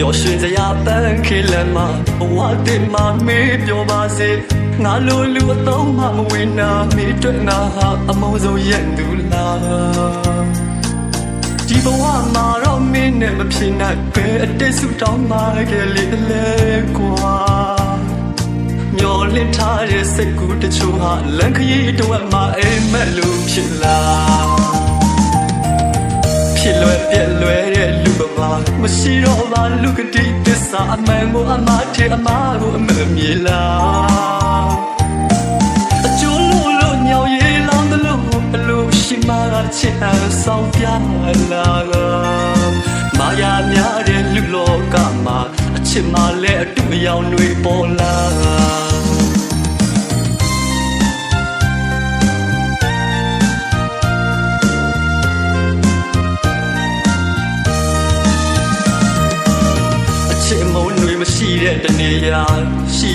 ျော်ရွှင်စရာပန်းခေလမ်းမှာဘဝတင်မှာမေးပြောပါစေငါလိုလူအတော့မှမဝင်နာမေးတွေ့ငါဟာအမောဆုံးရဲ့သူလားဒီဘဝမှာတော့မင်းနဲ့မဖြစ်နိုင်ပဲအတိတ်ဆူတောင်းမှခဲ့လေလေကွာမျောလင့်ထားတဲ့စိတ်ကူးတချို့ဟာလန်ခရီးတော့မှအိမ်မက်လို့ဖြစ်လာဖြစ်လွယ်ပြက်လွယ်တဲ့လူဘဝ မရှိတော့ပါလူကတိသစ္စာအမှန်ကိုအမှားထဲအမှားကိုအမှန်မြေလားအကျိုးလို့လို့ညောင်ရည်လောင်းတယ်လို့ဘလို့ရှိမှချစ်အပ်ဆောင်ပြလာကမာယာများတဲ့လူလောကမှာအချစ်မှလည်းအတူအယောင်တွေပေါ်လာ ချစ်မုန်းတွေမရှိတဲ့တနေရာရှိ